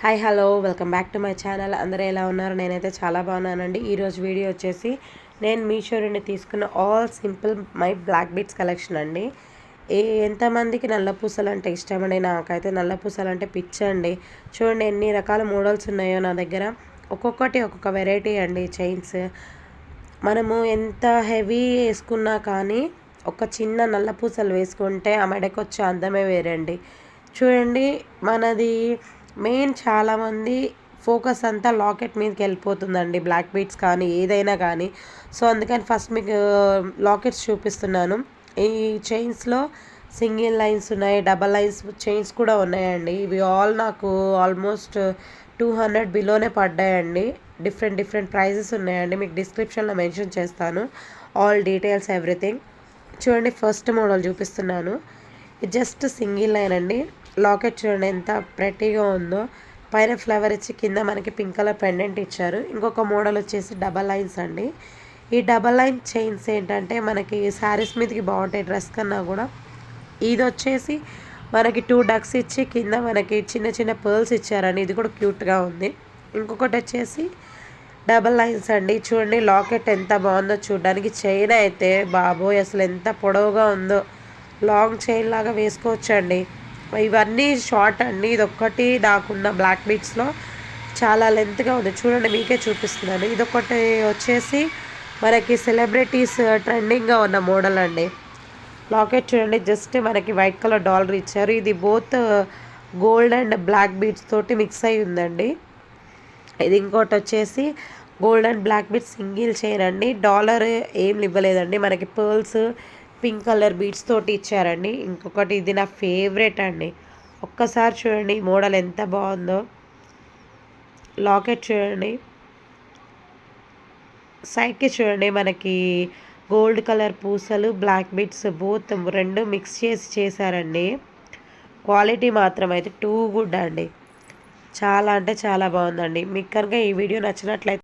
Hi hello welcome back to my channel అందరూ ఎలా ఉన్నారు? నేనైతే చాలా బాగున్నానండి. ఈరోజు వీడియో వచ్చేసి నేను మీషో నుండి తీసుకున్న all simple my black beads collection అండి. ఏ ఎంతమందికి నల్ల పూసలు అంటే ఇష్టమండి? నాకైతే నల్ల పూసలు అంటే పిచ్చండి. చూడండి ఎన్ని రకాల మోడల్స్ ఉన్నాయో నా దగ్గర. ఒక్కొక్కటి ఒక్కొక్క వెరైటీ అండి చైన్స్. మనము ఎంత హెవీ వేసుకున్నా కానీ ఒక చిన్న నల్ల పూసలు వేసుకుంటే ఆ మెడకొచ్చే అందమే వేరండి. చూడండి మనది మెయిన్ చాలామంది ఫోకస్ అంతా లాకెట్ మీదకి వెళ్ళిపోతుందండి బ్లాక్ బీట్స్ కానీ ఏదైనా కానీ. సో అందుకని ఫస్ట్ మీకు లాకెట్స్ చూపిస్తున్నాను. ఈ చైన్స్లో సింగిల్ లైన్స్ ఉన్నాయి డబల్ లైన్స్ చైన్స్ కూడా ఉన్నాయండి. ఇవి ఆల్ నాకు ఆల్మోస్ట్ టూ హండ్రెడ్ బిలోనే పడ్డాయండి. డిఫరెంట్ డిఫరెంట్ ప్రైజెస్ ఉన్నాయండి. మీకు డిస్క్రిప్షన్లో మెన్షన్ చేస్తాను. All details everything. చూడండి ఫస్ట్ మోడల్ చూపిస్తున్నాను. జస్ట్ సింగిల్ లైన్ అండి. లాకెట్ చూడండి ఎంత ప్రెట్టీగా ఉందో. పైన ఫ్లవర్ ఇచ్చి కింద మనకి పింక్ కలర్ పెండెంట్ ఇచ్చారు. ఇంకొక మోడల్ వచ్చేసి డబల్ లైన్స్ అండి. ఈ డబల్ లైన్ చైన్స్ ఏంటంటే మనకి శారీస్ మీదకి బాగుంటాయి డ్రెస్ కన్నా కూడా. ఇది వచ్చేసి మనకి టూ డక్స్ ఇచ్చి కింద మనకి చిన్న చిన్న పర్ల్స్ ఇచ్చారండి. ఇది కూడా క్యూట్గా ఉంది. ఇంకొకటి వచ్చేసి డబల్ లైన్స్ అండి. చూడండి లాకెట్ ఎంత బాగుందో చూడడానికి. చైన్ అయితే బాబోయ్ అసలు ఎంత పొడవుగా ఉందో. లాంగ్ చైన్ లాగా వేసుకోవచ్చండి. ఇవన్నీ షార్ట్ అండి. ఇది ఒక్కటి నాకున్న బ్లాక్ బీట్స్లో. చాలా లెంత్గా ఉంది. చూడండి మీకే చూపిస్తున్నాను. ఇదొకటి వచ్చేసి మనకి సెలబ్రిటీస్ ట్రెండింగ్గా ఉన్న మోడల్ అండి. లాకెట్ చూడండి జస్ట్ మనకి వైట్ కలర్ డాలర్ ఇచ్చారు. ఇది both gold and black beads తోటి మిక్స్ అయి ఉందండి. ఇది ఇంకోటి వచ్చేసి gold and black beads single chain అండి. డాలర్ ఏం ఇవ్వలేదండి. మనకి పర్ల్స్ పింక్ కలర్ బీడ్స్ తోటి ఇచ్చారండి. ఇంకొకటి ఇది నా ఫేవరెట్ అండి. ఒక్కసారి చూడండి ఈ మోడల్ ఎంత బాగుందో. లాకెట్ చూడండి. సైడ్కి చూడండి మనకి గోల్డ్ కలర్ పూసలు బ్లాక్ బీడ్స్ బోత్ రెండు మిక్స్ చేసి చేశారండి. క్వాలిటీ మాత్రం అయితే టూ గుడ్ అండి. చాలా అంటే చాలా బాగుందండి. మీకు కనుక ఈ వీడియో నచ్చినట్లయితే